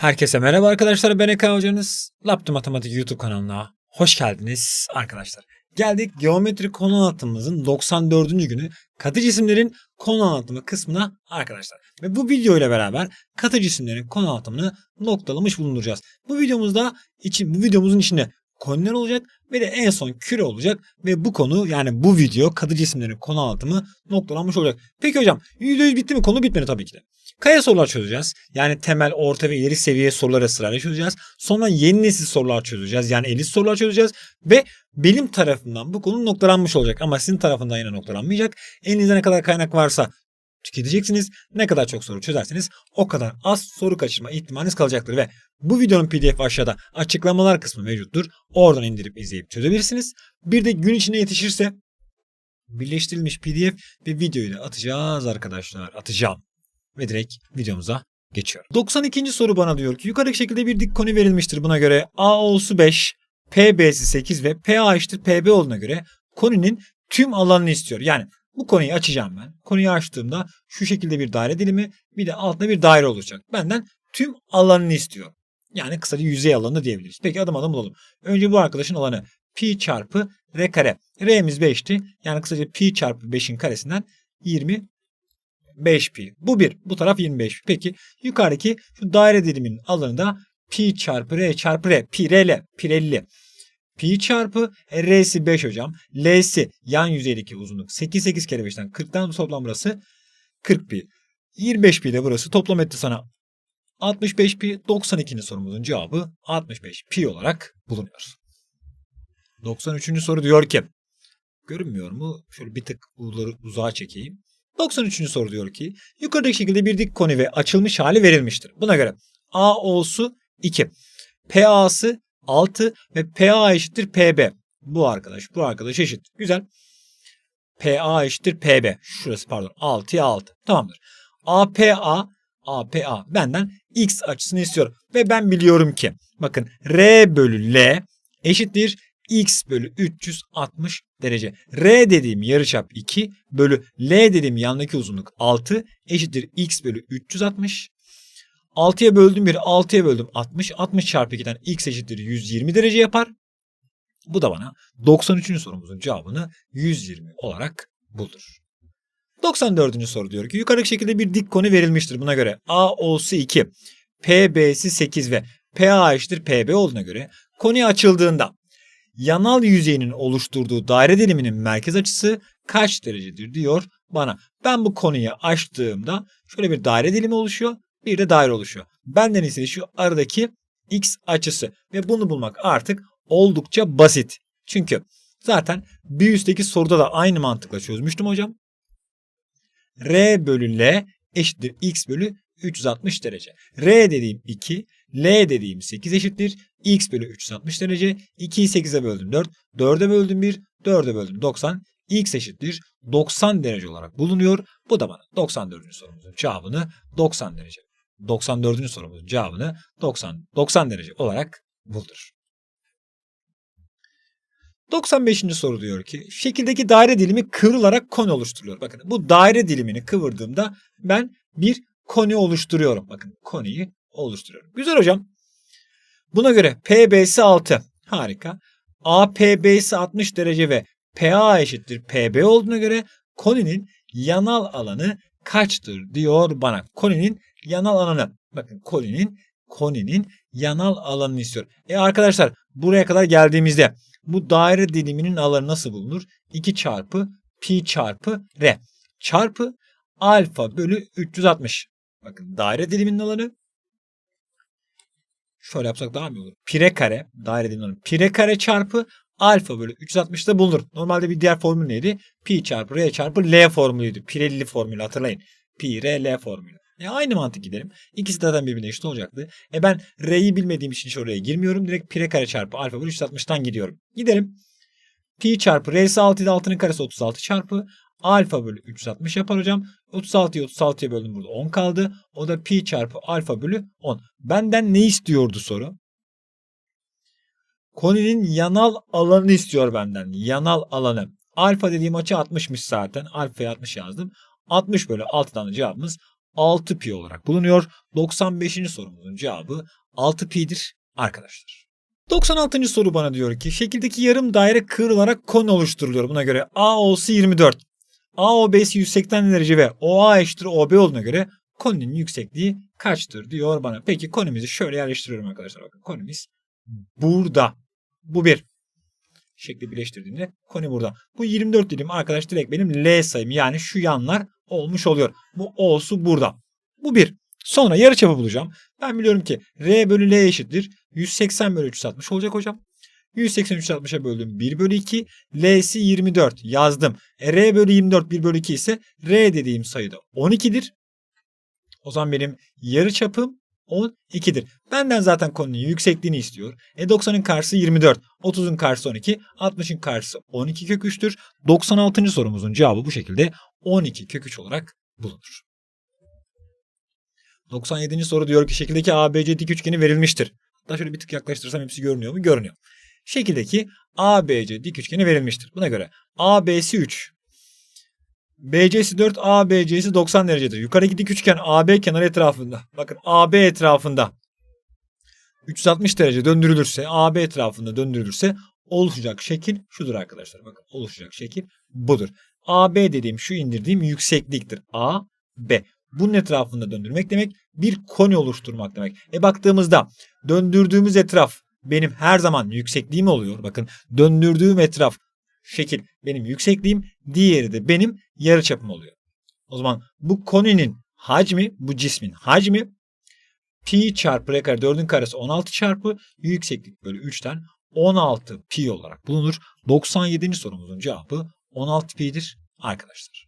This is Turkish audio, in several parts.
Herkese merhaba arkadaşlar. Ben Eka Hocanız. Laptop Matematik YouTube kanalına hoş geldiniz arkadaşlar. Geldik geometri konu anlatımımızın 94. günü katı cisimlerin konu anlatımı kısmına arkadaşlar. Ve bu video ile beraber katı cisimlerin konu anlatımını noktalamış bulunacağız. Bu videomuzda için bu videomuzun içinde konular olacak ve de en son küre olacak ve bu konu yani bu video katı cisimlerin konu anlatımı noktalanmış olacak. Peki hocam %100 bitti mi? Konu bitmedi tabii ki de. Kaya sorular çözeceğiz. Yani temel, orta ve ileri seviye soruları sırayla çözeceğiz. Sonra yeni nesil sorular çözeceğiz. Yani elit sorular çözeceğiz. Ve benim tarafından bu konu noktalanmış olacak. Ama sizin tarafından yine noktalanmayacak. Elinizde ne kadar kaynak varsa tüketeceksiniz. Ne kadar çok soru çözerseniz o kadar az soru kaçırma ihtimaliniz kalacaktır. Ve bu videonun pdf aşağıda açıklamalar kısmı mevcuttur. Oradan indirip izleyip çözebilirsiniz. Bir de gün içinde yetişirse birleştirilmiş pdf ve videoyu da atacağız arkadaşlar. Atacağım ve direkt videomuza geçiyorum. 92. soru bana diyor ki yukarıdaki şekilde bir dik konu verilmiştir. Buna göre A olsu 5, PB'si 8 ve PA eşittir PB olduğuna göre koninin tüm alanını istiyor. Yani bu konuyu açacağım ben. Konuyu açtığımda şu şekilde bir daire dilimi bir de altında bir daire olacak. Benden tüm alanını istiyor. Yani kısaca yüzey alanı diyebiliriz. Peki adım adım bulalım. Önce bu arkadaşın alanı pi çarpı r kare. R'miz 5'ti. Yani kısaca pi çarpı 5'in karesinden 20 5 pi. Bu bir. Bu taraf 25 pi. Peki yukarıdaki şu daire diliminin alanı da pi çarpı r çarpı r. Pi r l. Pi 50. Pi çarpı r'si 5 hocam. L'si yan yüzeydeki uzunluk. 8 8 kere 5'ten 40'tan toplam burası 40 pi. 25 pi de burası. Toplam etti sana 65 pi. 92. sorumuzun cevabı 65 pi olarak bulunuyor. 93. soru diyor ki görünmüyor mu? Şöyle bir tık uzağa, uzağa çekeyim. 93. soru diyor ki yukarıdaki şekilde bir dik koni ve açılmış hali verilmiştir. Buna göre A olsu 2, PA'sı 6 ve PA eşittir PB. Bu arkadaş bu arkadaş eşit. Güzel. PA eşittir PB. Şurası pardon 6'ya 6. Tamamdır. APA APA benden X açısını istiyor. Ve ben biliyorum ki bakın R bölü L eşittir x bölü 360 derece. R dediğim yarıçap 2 bölü L dediğim yandaki uzunluk 6 eşittir x bölü 360. 6'ya böldüm 1, 6'ya böldüm 60. 60 çarpı 2'den x eşittir 120 derece yapar. Bu da bana 93. sorumuzun cevabını 120 olarak buldur. 94. soru diyor ki yukarıdaki şekilde bir dik konu verilmiştir. Buna göre A olsu 2, PB'si 8 ve PA eşittir PB olduğuna göre konu açıldığında yanal yüzeyinin oluşturduğu daire diliminin merkez açısı kaç derecedir diyor bana. Ben bu konuyu açtığımda şöyle bir daire dilimi oluşuyor. Bir de daire oluşuyor. Benden ise şu aradaki x açısı ve bunu bulmak artık oldukça basit. Çünkü zaten bir üstteki soruda da aynı mantıkla çözmüştüm hocam. R bölü L eşittir x bölü 360 derece. R dediğim 2, L dediğim 8 eşittir. X bölü 360 derece. 2'yi 8'e böldüm 4. 4'e böldüm 1. 4'e böldüm 90. X eşittir 90 derece olarak bulunuyor. Bu da bana 94. sorumuzun cevabını 90 derece. 94. sorumuzun cevabını 90 90 derece olarak buldur. 95. soru diyor ki şekildeki daire dilimi kıvrılarak koni oluşturuyor. Bakın bu daire dilimini kıvırdığımda ben bir koni oluşturuyorum. Bakın koniyi oluşturuyorum. Güzel hocam. Buna göre PB'si 6. Harika. APB'si 60 derece ve PA eşittir PB olduğuna göre koninin yanal alanı kaçtır diyor bana. Koninin yanal alanı. Bakın koninin koninin yanal alanını istiyor. E arkadaşlar buraya kadar geldiğimizde bu daire diliminin alanı nasıl bulunur? 2 çarpı pi çarpı r çarpı alfa bölü 360. Bakın daire diliminin alanı şöyle yapsak daha mı olur? Pire kare daire diliminin alanı pire kare çarpı alfa bölü 360'da bulunur. Normalde bir diğer formül neydi? Pi çarpı r çarpı l formülüydü. Pirelli formülü hatırlayın. Pi r l formülü. E aynı mantık gidelim. İkisi zaten birbirine eşit olacaktı. E ben r'yi bilmediğim için hiç oraya girmiyorum. Direkt pire kare çarpı alfa bölü 360'tan gidiyorum. Gidelim. Pi çarpı r'si 6 ile 6'nın karesi 36 çarpı alfa bölü 360 yapar hocam. 36'yı 36'ya böldüm burada 10 kaldı. O da pi çarpı alfa bölü 10. Benden ne istiyordu soru? Koninin yanal alanını istiyor benden. Yanal alanı. Alfa dediğim açı 60'mış zaten. Alfa'ya 60 yazdım. 60 bölü 6'dan da cevabımız 6 pi olarak bulunuyor. 95. sorumuzun cevabı 6 pi'dir arkadaşlar. 96. soru bana diyor ki şekildeki yarım daire kıvrılarak konu oluşturuluyor. Buna göre AO'su 24. AOB'si 180 derece ve OA eşittir OB olduğuna göre koninin yüksekliği kaçtır diyor bana. Peki konimizi şöyle yerleştiriyorum arkadaşlar. Bakın konimiz burada. Bu bir. Şekli birleştirdiğimde koni burada. Bu 24 dilim arkadaş direkt benim L sayım. Yani şu yanlar olmuş oluyor. Bu O'su burada. Bu bir. Sonra yarıçapı bulacağım. Ben biliyorum ki R bölü L eşittir. 180 bölü 360 olacak hocam. 180 360'a böldüm 1 bölü 2. L'si 24 yazdım. E, R bölü 24 1 bölü 2 ise R dediğim sayıda 12'dir. O zaman benim yarı çapım 12'dir. Benden zaten konunun yüksekliğini istiyor. E 90'ın karşısı 24, 30'un karşısı 12, 60'ın karşısı 12 kök 3'tür. 96. sorumuzun cevabı bu şekilde 12 kök 3 olarak bulunur. 97. soru diyor ki şekildeki ABC dik üçgeni verilmiştir. Hatta şöyle bir tık yaklaştırsam hepsi görünüyor mu? Görünüyor. Şekildeki ABC dik üçgeni verilmiştir. Buna göre AB'si 3, BC'si 4, ABC'si 90 derecedir. Yukarıdaki dik üçgen AB kenarı etrafında. Bakın AB etrafında 360 derece döndürülürse, AB etrafında döndürülürse oluşacak şekil şudur arkadaşlar. Bakın oluşacak şekil budur. AB dediğim şu indirdiğim yüksekliktir. A, B. Bunun etrafında döndürmek demek bir koni oluşturmak demek. E baktığımızda döndürdüğümüz etraf benim her zaman yüksekliğim oluyor. Bakın döndürdüğüm etraf şekil benim yüksekliğim, diğeri de benim yarıçapım oluyor. O zaman bu koninin hacmi, bu cismin hacmi pi çarpı r kare 4'ün karesi 16 çarpı yükseklik bölü 3'ten 16 pi olarak bulunur. 97. sorumuzun cevabı 16 pi'dir arkadaşlar.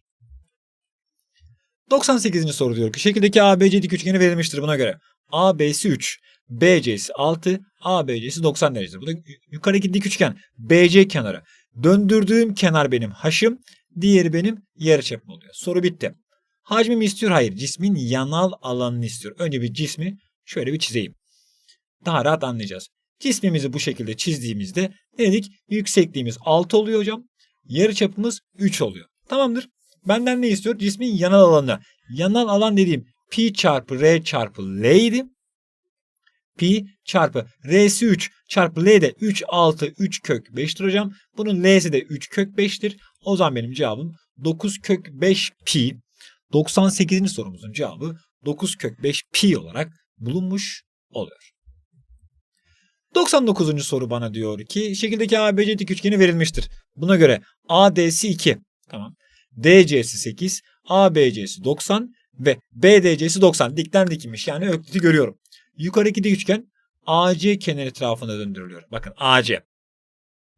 98. soru diyor ki şekildeki ABC dik üçgeni verilmiştir buna göre. AB'si 3, BC'si 6, ABC'si 90 derecedir. Bu da yukarıdaki dik üçgen BC kenarı. Döndürdüğüm kenar benim haşım, diğeri benim yarıçapım oluyor. Soru bitti. Hacmimi istiyor? Hayır. Cismin yanal alanını istiyor. Önce bir cismi şöyle bir çizeyim. Daha rahat anlayacağız. Cismimizi bu şekilde çizdiğimizde ne dedik? Yüksekliğimiz 6 oluyor hocam. Yarıçapımız 3 oluyor. Tamamdır. Benden ne istiyor? Cismin yanal alanı. Yanal alan dediğim pi çarpı r çarpı l idi. Pi çarpı r'si 3 çarpı l de 3 6 3 kök 5'tir hocam. Bunun l'si de 3 kök 5'tir. O zaman benim cevabım 9 kök 5 pi. 98. sorumuzun cevabı 9 kök 5 pi olarak bulunmuş oluyor. 99. soru bana diyor ki şekildeki ABC dik üçgeni verilmiştir. Buna göre AD'si 2. Tamam. DC'si 8, ABC'si 90 ve BDC'si 90. Dikten dikilmiş yani ökliti görüyorum. Yukarıdaki dik üçgen AC kenar etrafında döndürülüyor. Bakın AC.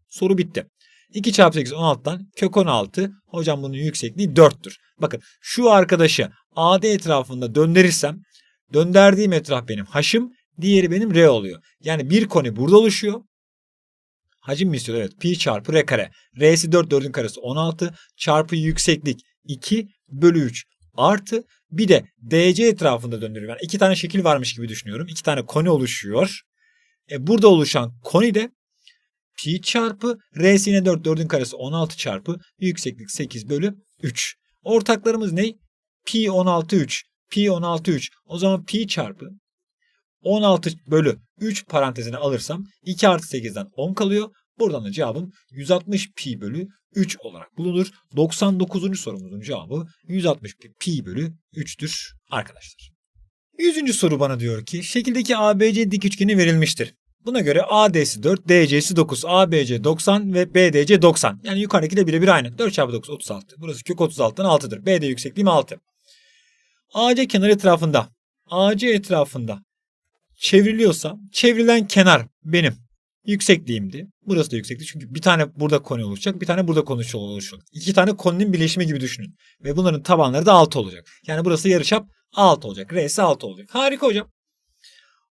Soru bitti. 2 çarpı 8 16'dan kök 16. Hocam bunun yüksekliği 4'tür. Bakın şu arkadaşı AD etrafında döndürürsem döndürdüğüm etraf benim haşım. Diğeri benim R oluyor. Yani bir koni burada oluşuyor. Hacim mi istiyor? Evet. Pi çarpı R kare. R'si 4, 4'ün karesi 16 çarpı yükseklik 2 bölü 3 artı bir de DC etrafında döndürüyorum. Yani iki tane şekil varmış gibi düşünüyorum. İki tane koni oluşuyor. E burada oluşan koni de pi çarpı R'si yine 4, 4'ün karesi 16 çarpı yükseklik 8 bölü 3. Ortaklarımız ne? Pi 16 3. Pi 16 3. O zaman pi çarpı 16 bölü 3 parantezine alırsam 2 artı 8'den 10 kalıyor. Buradan da cevabım 160 pi bölü 3 olarak bulunur. 99. sorumuzun cevabı 160 pi bölü 3'tür arkadaşlar. 100. soru bana diyor ki şekildeki ABC dik üçgeni verilmiştir. Buna göre AD'si 4, DC'si 9, ABC 90 ve BDC 90. Yani yukarıdaki de birebir aynı. 4 çarpı 9 36. Burası kök 36'dan 6'dır. BD yüksekliğim 6. AC kenar etrafında. AC etrafında çevriliyorsa çevrilen kenar benim yüksekliğimdi. Burası da yükseklik çünkü bir tane burada koni oluşacak, bir tane burada koni oluşacak. İki tane koninin birleşimi gibi düşünün. Ve bunların tabanları da 6 olacak. Yani burası yarıçap 6 olacak. R'si 6 olacak. Harika hocam.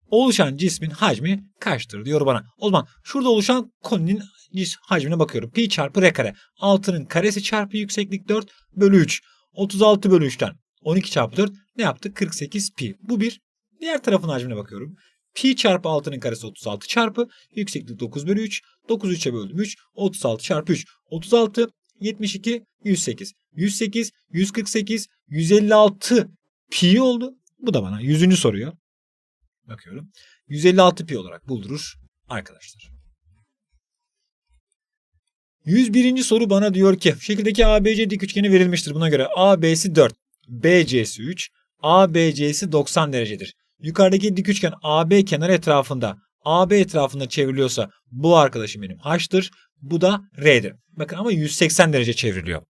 Oluşan cismin hacmi kaçtır diyor bana. O zaman şurada oluşan koninin cis hacmine bakıyorum. Pi çarpı r kare. 6'nın karesi çarpı yükseklik 4 bölü 3. 36 bölü 3'ten 12 çarpı 4 ne yaptı? 48 pi. Bu bir. Diğer tarafın hacmine bakıyorum. Pi çarpı 6'nın karesi 36 çarpı yükseklik 9 bölü 3. 9 3'e böldüm 3. 36 çarpı 3. 36 72, 108. 108, 148, 156 pi oldu. Bu da bana 100. soruyor. Bakıyorum. 156 pi olarak buldurur arkadaşlar. 101. soru bana diyor ki şekildeki ABC dik üçgeni verilmiştir. Buna göre AB'si 4, BC'si 3, ABC'si 90 derecedir. Yukarıdaki dik üçgen AB kenarı etrafında AB etrafında çevriliyorsa bu arkadaşım benim H'tır. Bu da R'dir. Bakın ama 180 derece çevriliyor.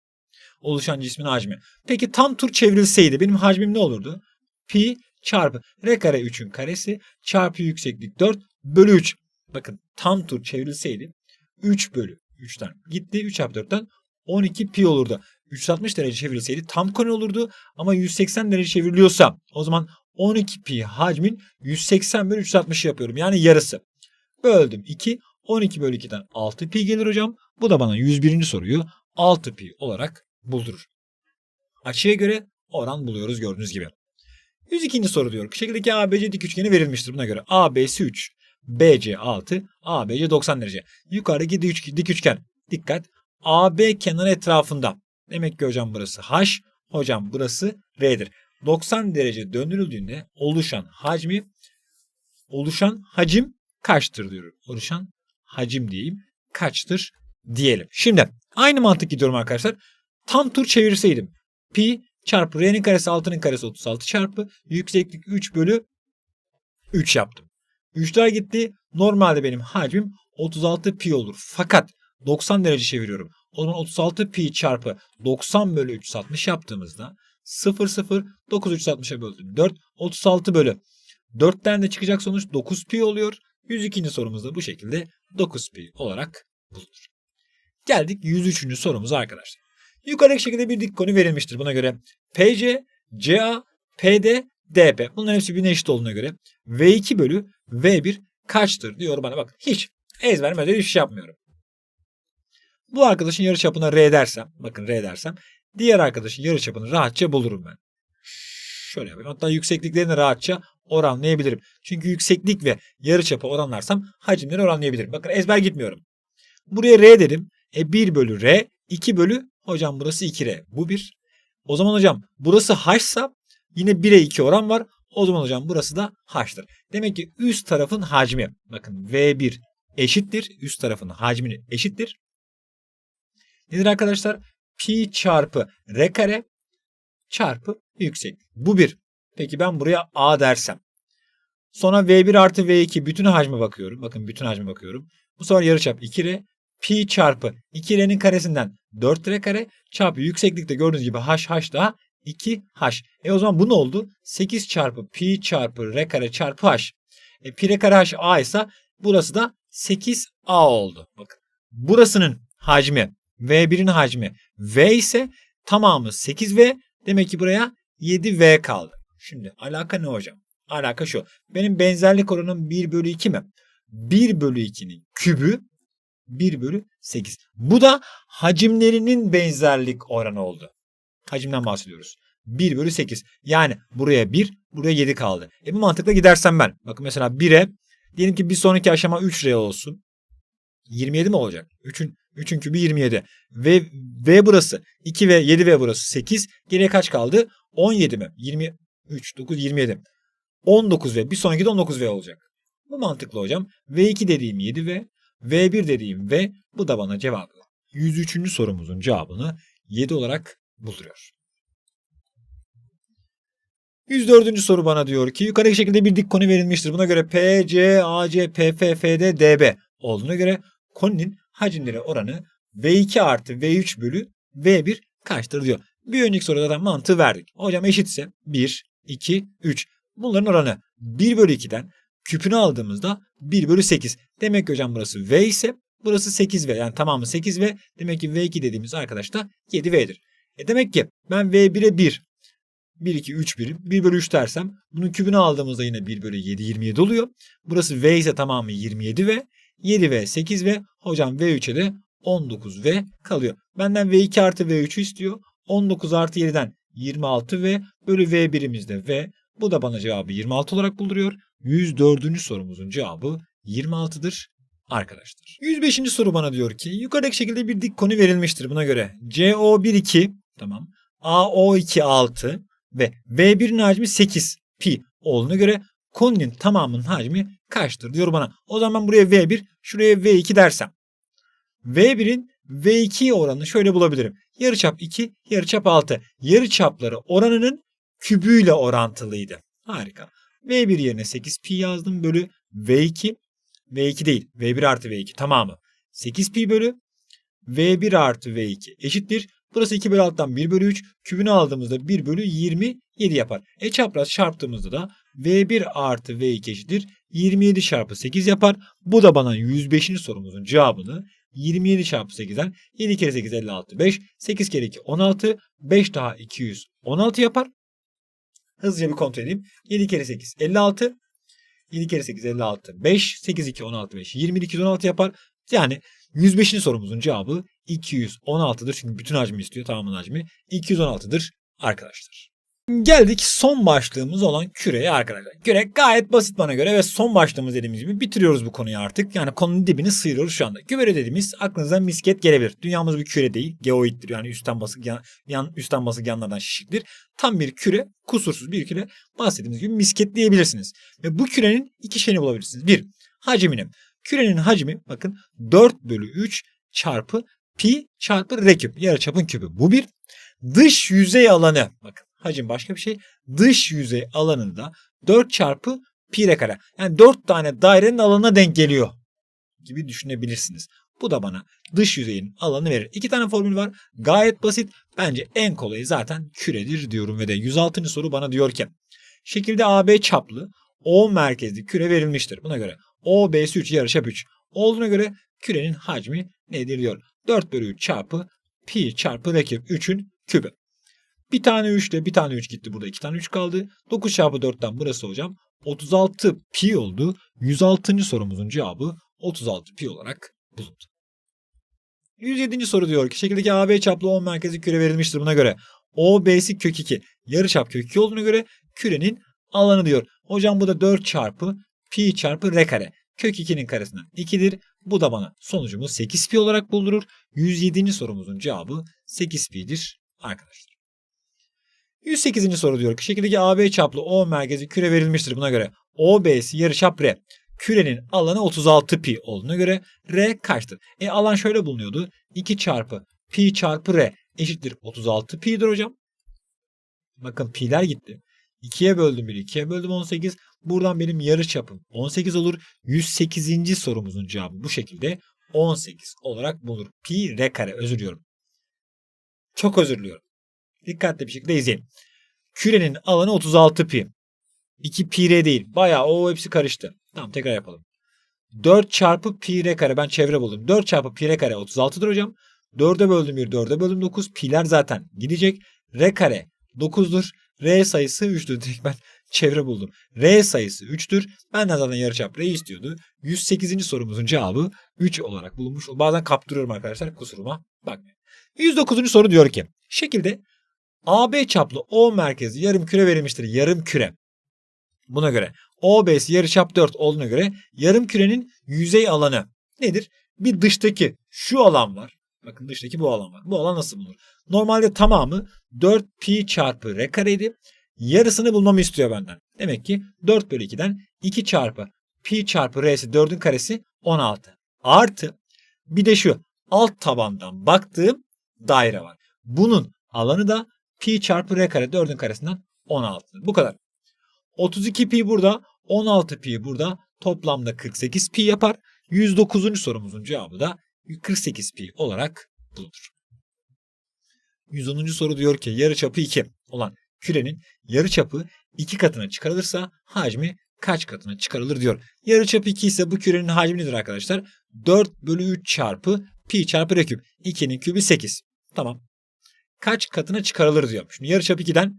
Oluşan cismin hacmi. Peki tam tur çevrilseydi benim hacmim ne olurdu? Pi çarpı R kare 3'ün karesi çarpı yükseklik 4 bölü 3. Bakın tam tur çevrilseydi 3 bölü 3'ten gitti. 3 çarpı 4'ten 12 pi olurdu. 360 derece çevrilseydi tam koni olurdu. Ama 180 derece çevriliyorsa o zaman 12 pi hacmin 180 bölü 360 yapıyorum. Yani yarısı. Böldüm 2. 12 bölü 2'den 6 pi gelir hocam. Bu da bana 101. soruyu 6 pi olarak buldurur. Açıya göre oran buluyoruz gördüğünüz gibi. 102. soru diyor. Şekildeki ABC dik üçgeni verilmiştir. Buna göre AB'si 3, BC 6, ABC 90 derece. Yukarıdaki dik, dik üçgen. Dikkat. AB kenarı etrafında. Demek ki hocam burası H, hocam burası R'dir. 90 derece döndürüldüğünde oluşan hacmi oluşan hacim kaçtır diyorum. Oluşan hacim diyeyim. Kaçtır diyelim. Şimdi aynı mantık gidiyorum arkadaşlar. Tam tur çevirseydim. Pi çarpı R'nin karesi 6'nın karesi 36 çarpı yükseklik 3 bölü 3 yaptım. 3'ler gitti. Normalde benim hacmim 36 pi olur. Fakat 90 derece çeviriyorum. O zaman 36 pi çarpı 90 bölü 360 yaptığımızda 0 0 9 360'a böldüm. 4 36 bölü 4'ten de çıkacak sonuç 9 pi oluyor. 102. sorumuzda bu şekilde 9 pi olarak bulunur. Geldik 103. sorumuza arkadaşlar. Yukarıdaki şekilde bir dik konu verilmiştir. Buna göre PC, CA, PD, DP. Bunların hepsi birbirine eşit olduğuna göre V2 bölü V1 kaçtır diyor bana. Bakın hiç ezbermeden hiçbir şey yapmıyorum. Bu arkadaşın yarıçapına R dersem, bakın R dersem, diğer arkadaşın yarıçapını rahatça bulurum ben. Şöyle yapayım. Hatta yüksekliklerini rahatça oranlayabilirim. Çünkü yükseklik ve yarıçapı oranlarsam hacimleri oranlayabilirim. Bakın ezber gitmiyorum. Buraya R dedim. E 1 bölü R, 2 bölü hocam burası 2R. Bu 1. O zaman hocam burası H'sa yine 1'e 2 oran var. O zaman hocam burası da H'tır. Demek ki üst tarafın hacmi bakın V1 eşittir. Üst tarafın hacmini eşittir. Nedir arkadaşlar? Pi çarpı R kare çarpı yükseklik. Bu bir. Peki ben buraya A dersem. Sonra V1 artı V2 bütün hacme bakıyorum. Bakın bütün hacme bakıyorum. Bu sefer yarıçap 2R. Pi çarpı 2R'nin karesinden 4R kare çarpı yükseklikte gördüğünüz gibi H H daha 2H. E o zaman bu ne oldu? 8 çarpı pi çarpı R kare çarpı H. E pi R kare H A ise burası da 8A oldu. Bakın. Burasının hacmi V1'in hacmi V ise tamamı 8V. Demek ki buraya 7V kaldı. Şimdi alaka ne hocam? Alaka şu. Benim benzerlik oranım 1 bölü 2 mi? 1 bölü 2'nin kübü 1 bölü 8. Bu da hacimlerinin benzerlik oranı oldu. Hacimden bahsediyoruz. 1 bölü 8. Yani buraya 1, buraya 7 kaldı. E bu mantıkla gidersem ben. Bakın mesela 1'e diyelim ki bir sonraki aşama 3R olsun. 27 mi olacak? 3'ün 3'ün kübü 27. Ve V burası 2 ve 7 V burası 8. Geriye kaç kaldı? 17 mi? 23, 9, 27. 19 V. Bir sonraki de 19 V olacak. Bu mantıklı hocam. V2 dediğim 7 V. V1 dediğim V. Bu da bana cevabı. 103. sorumuzun cevabını 7 olarak bulduruyor. 104. soru bana diyor ki yukarıdaki şekilde bir dik konu verilmiştir. Buna göre PC, AC, PF, FD, DB olduğuna göre koninin hacimleri oranı V2 artı V3 bölü V1 kaçtır diyor. Bir önceki soruda da mantığı verdik. Hocam eşitse 1, 2, 3. Bunların oranı 1 bölü 2'den küpünü aldığımızda 1 bölü 8. Demek ki hocam burası V ise burası 8V. Yani tamamı 8V. Demek ki V2 dediğimiz arkadaş da 7V'dir. E demek ki ben V1'e 1, 1, 2, 3 birim. 1 bölü 3 dersem bunun kübünü aldığımızda yine 1 bölü 7, 27 oluyor. Burası V ise tamamı 27V. 7V, 8V. Hocam V3'e de 19V kalıyor. Benden V2 artı V3'ü istiyor. 19 artı 7'den 26V bölü V1'imiz de V. Bu da bana cevabı 26 olarak bulduruyor. 104. sorumuzun cevabı 26'dır arkadaşlar. 105. soru bana diyor ki yukarıdaki şekilde bir dik konu verilmiştir buna göre. CO12 tamam. AO2 6 ve V1'in hacmi 8 pi olduğuna göre konunun tamamının hacmi kaçtır diyor bana. O zaman buraya V1 şuraya V2 dersem. V1'in V2 oranını şöyle bulabilirim. Yarıçap 2, yarıçap 6. Yarıçapları oranının kübüyle orantılıydı. Harika. V1 yerine 8 pi yazdım bölü V2. V2 değil. V1 artı V2 tamamı. 8 pi bölü V1 artı V2 eşittir. Burası 2 bölü alttan 1 bölü 3. Kübünü aldığımızda 1 bölü 27 yapar. E çapraz çarptığımızda da V1 artı V2 eşittir. 27 çarpı 8 yapar. Bu da bana 105. sorumuzun cevabını 27 çarpı 8'den 7 kere 8 56 5. 8 kere 2 16. 5 daha 216 yapar. Hızlıca bir kontrol edeyim. 7 kere 8 56. 7 kere 8 56 5. 8 2 16 5. 22 216 yapar. Yani 105. sorumuzun cevabı 216'dır. Çünkü bütün hacmi istiyor. Tamamın hacmi 216'dır arkadaşlar. Geldik son başlığımız olan küreye arkadaşlar. Küre gayet basit bana göre ve son başlığımız dediğimiz gibi bitiriyoruz bu konuyu artık. Yani konunun dibini sıyırıyoruz şu anda. Küre dediğimiz aklınıza misket gelebilir. Dünyamız bir küre değil. Geoiddir yani üstten basık yan, yan üstten basık yanlardan şişiktir. Tam bir küre, kusursuz bir küre. Bahsettiğimiz gibi misket diyebilirsiniz. Ve bu kürenin iki şeyini bulabilirsiniz. Bir, hacmini. Kürenin hacmi bakın 4 bölü 3 çarpı pi çarpı r küp. Yarıçapın küpü. Bu bir. Dış yüzey alanı. Bakın hacim başka bir şey. Dış yüzey alanı da 4 çarpı pi r kare. Yani 4 tane dairenin alanına denk geliyor gibi düşünebilirsiniz. Bu da bana dış yüzeyin alanı verir. İki tane formül var. Gayet basit. Bence en kolayı zaten küredir diyorum ve de 106. soru bana diyor ki şekilde AB çaplı O merkezli küre verilmiştir. Buna göre OB'si 3 yarıçap 3 olduğuna göre kürenin hacmi nedir diyor. 4 bölü 3 çarpı pi çarpı r küp 3'ün kübü. Bir tane 3 ile bir tane 3 gitti. Burada iki tane 3 kaldı. 9 çarpı 4'ten burası hocam 36 pi oldu. 106. sorumuzun cevabı 36 pi olarak bulundu. 107. soru diyor ki şekildeki AB çaplı 10 merkezi küre verilmiştir buna göre. OB'si kök 2. Yarıçap kök 2 olduğuna göre kürenin alanı diyor. Hocam bu da 4 çarpı pi çarpı r kare. Kök 2'nin karesinden 2'dir. Bu da bana sonucumu 8 pi olarak buldurur. 107. sorumuzun cevabı 8 pi'dir arkadaşlar. 108. soru diyor ki şekildeki AB çaplı O merkezi küre verilmiştir buna göre. OB'si yarıçap R. Kürenin alanı 36 pi olduğuna göre R kaçtır? E alan şöyle bulunuyordu. 2 çarpı pi çarpı R eşittir 36 pi'dir hocam. Bakın pi'ler gitti. 2'ye böldüm 1, 2'ye böldüm 18. Buradan benim yarı çapım 18 olur. 108. sorumuzun cevabı bu şekilde 18 olarak bulur. Pi r kare özür diliyorum. Çok özür diliyorum. Dikkatli bir şekilde izleyin. Kürenin alanı 36 pi. 2 pi r değil. Bayağı o hepsi karıştı. Tamam tekrar yapalım. 4 çarpı pi r kare ben çevre buldum. 4 çarpı pi r kare 36'dır hocam. 4'e böldüm 1, 4'e böldüm 9. Pi'ler zaten gidecek. R kare 9'dur. R sayısı 3'tür. Direkt ben çevre buldum. R sayısı 3'tür. Benden zaten yarıçap R istiyordu. 108. sorumuzun cevabı 3 olarak bulunmuş. Bazen kaptırıyorum arkadaşlar kusuruma. Bakmayın. 109. soru diyor ki şekilde AB çaplı O merkezi yarım küre verilmiştir. Yarım küre. Buna göre OB'si yarıçap 4 olduğuna göre yarım kürenin yüzey alanı nedir? Bir dıştaki şu alan var. Bakın dıştaki bu alan var. Bu alan nasıl bulunur? Normalde tamamı 4 pi çarpı r kareydi. Yarısını bulmamı istiyor benden. Demek ki 4 bölü 2'den 2 çarpı pi çarpı r'si 4'ün karesi 16. Artı bir de şu alt tabandan baktığım daire var. Bunun alanı da pi çarpı r kare 4'ün karesinden 16. Bu kadar. 32 pi burada 16 pi burada toplamda 48 pi yapar. 109. sorumuzun cevabı da 48 pi olarak bulunur. 110. soru diyor ki yarıçapı 2 olan kürenin yarıçapı 2 katına çıkarılırsa hacmi kaç katına çıkarılır diyor. Yarıçapı 2 ise bu kürenin hacmi nedir arkadaşlar? 4 bölü 3 çarpı pi çarpı r küp. 2'nin kübü 8. Tamam. Kaç katına çıkarılır diyor. Şimdi yarıçap 2'den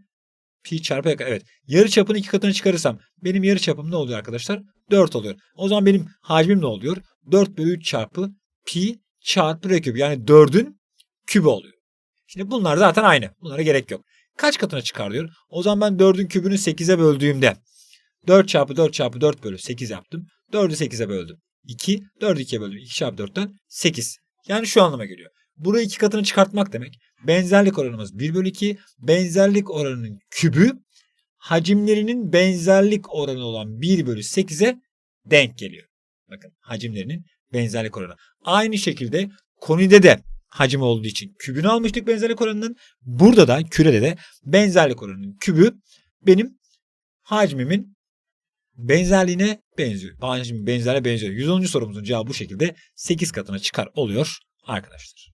pi çarpı r evet. Yarıçapını 2 katına çıkarırsam benim yarıçapım ne oluyor arkadaşlar? 4 oluyor. O zaman benim hacmim ne oluyor? 4 bölü 3 çarpı pi çarpı r küp. Yani 4'ün kübü oluyor. Şimdi bunlar zaten aynı. Bunlara gerek yok. Kaç katına çıkar diyor. O zaman ben 4'ün kübünü 8'e böldüğümde 4 çarpı 4 çarpı 4 bölü 8 yaptım. 4'ü 8'e böldüm. 2. 4'ü 2'ye böldüm. 2 çarpı 4'ten 8. Yani şu anlama geliyor. Burayı iki katını çıkartmak demek. Benzerlik oranımız 1 bölü 2. Benzerlik oranının kübü hacimlerinin benzerlik oranı olan 1 bölü 8'e denk geliyor. Bakın hacimlerinin benzerlik oranı. Aynı şekilde konide de hacim olduğu için kübünü almıştık benzerlik oranının. Burada da kürede de benzerlik oranının kübü benim hacmimin benzerliğine benziyor. Hacmimin benzerliğe benziyor. 110. sorumuzun cevabı bu şekilde 8 katına çıkar oluyor arkadaşlar.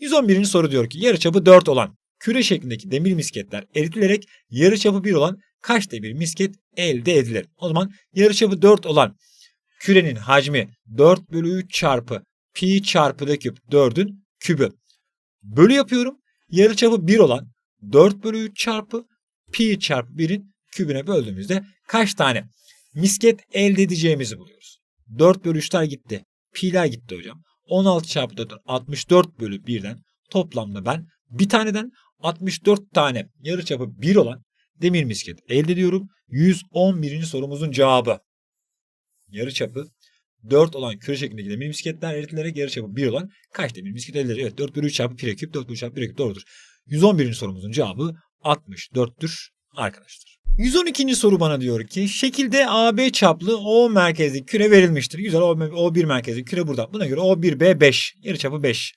111. soru diyor ki yarıçapı 4 olan küre şeklindeki demir misketler eritilerek yarıçapı 1 olan kaç demir misket elde edilir? O zaman yarıçapı 4 olan kürenin hacmi 4 bölü 3 çarpı pi çarpı da küp 4'ün kübü. Bölü yapıyorum. Yarıçapı 1 olan 4 bölü 3 çarpı pi çarpı 1'in kübüne böldüğümüzde kaç tane misket elde edeceğimizi buluyoruz. 4 bölü 3'ler gitti. Pi'ler gitti hocam. 16 çarpı 4 64 bölü 1'den toplamda ben bir taneden 64 tane yarıçapı 1 olan demir misket elde ediyorum. 111. sorumuzun cevabı. Yarıçapı 4 olan küre şeklindeki demir misketler eritilerek yarıçapı 1 olan kaç demir misket elde edilir? Evet 4 bölü 3 çarpı pi küp 4 bölü 3 çarpı pi küp doğrudur. 111. sorumuzun cevabı 64'tür arkadaşlar. 112. soru bana diyor ki şekilde AB çaplı O merkezli küre verilmiştir. Güzel O, O1 merkezli küre burada. Buna göre O1B 5. Yarıçapı 5.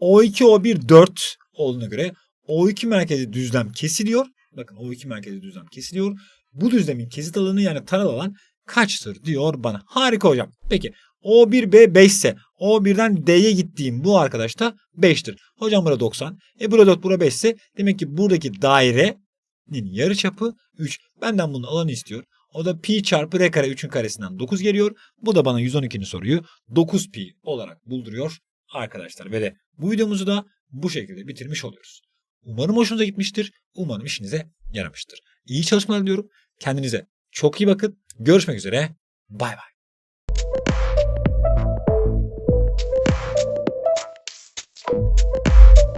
O2 O1 4 olduğuna göre O2 merkezi düzlem kesiliyor. Bakın O2 merkezi düzlem kesiliyor. Bu düzlemin kesit alanı yani taral alan kaçtır diyor bana. Harika hocam. Peki O1B 5 ise O1'den D'ye gittiğim bu arkadaş da 5'tir. Hocam burada 90. E burada 4 burada 5 ise demek ki buradaki dairenin yarıçapı 3. Benden bunun alanı istiyor. O da pi çarpı r kare 3'ün karesinden 9 geliyor. Bu da bana 112. soruyu 9 pi olarak bulduruyor arkadaşlar. Ve de bu videomuzu da bu şekilde bitirmiş oluyoruz. Umarım hoşunuza gitmiştir. Umarım işinize yaramıştır. İyi çalışmalar diliyorum. Kendinize çok iyi bakın. Görüşmek üzere. Bay bay.